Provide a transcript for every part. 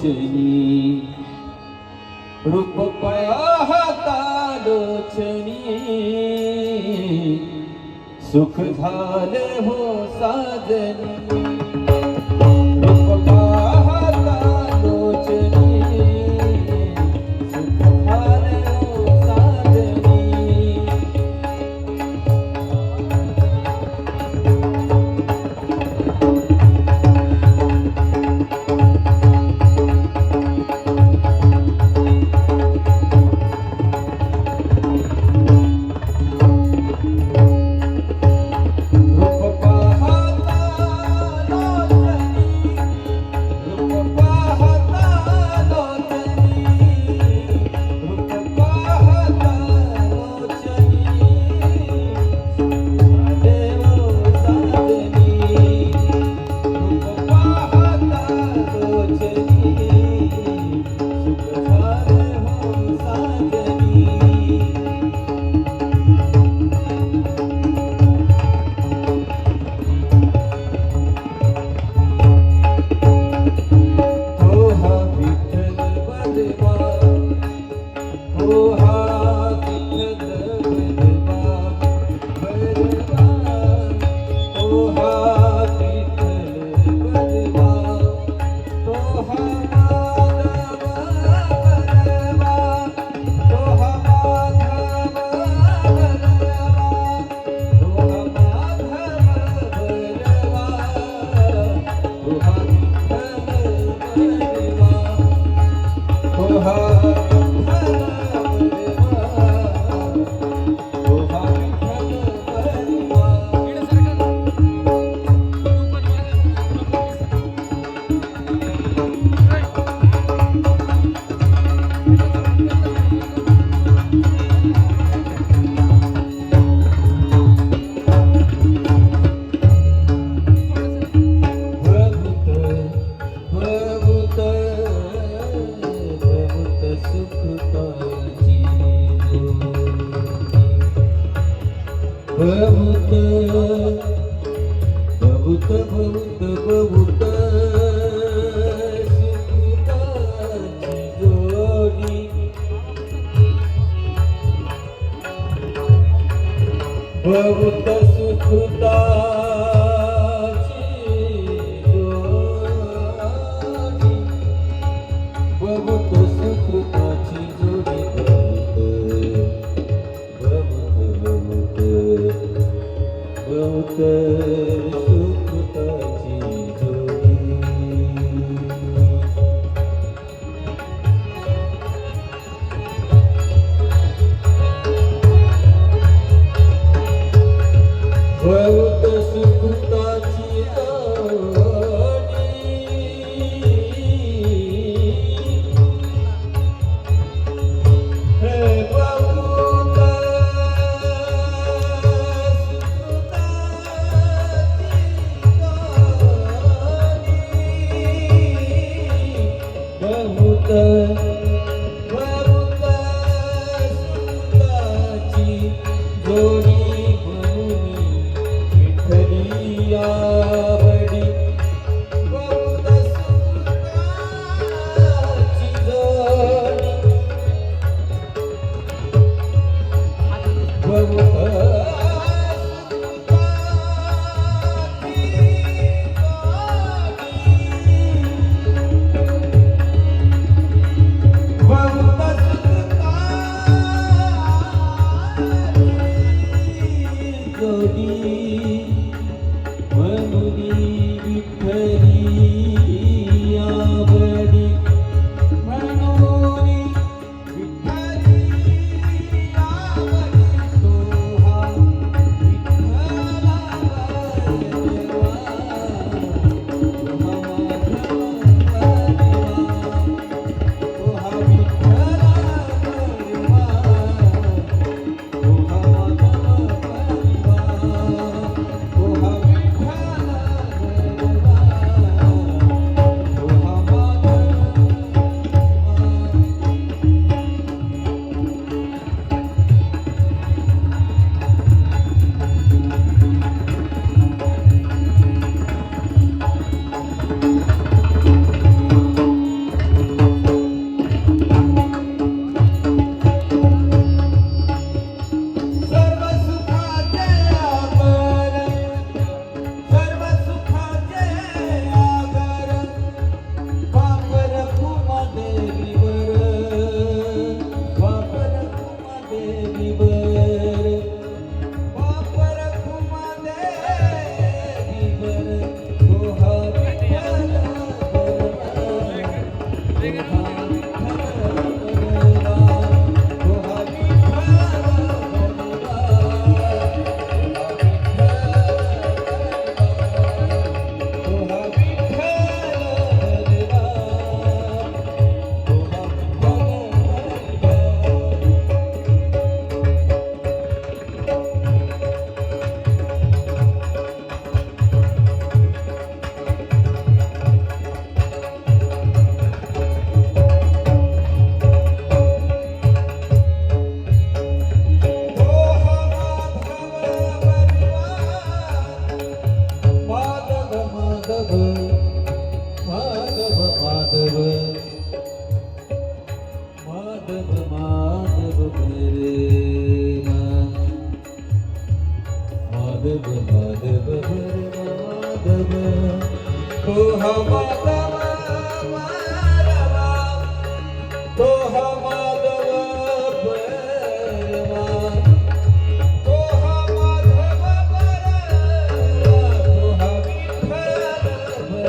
લોચની રૂપ પયા હતા લોચની સુખ ઝાલે હો સાજની सुखकाची बहुत बहुत बहुत बहुत सुखकाची जोडी बहुत सुखता Vamos Africa. Hare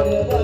Hallelujah.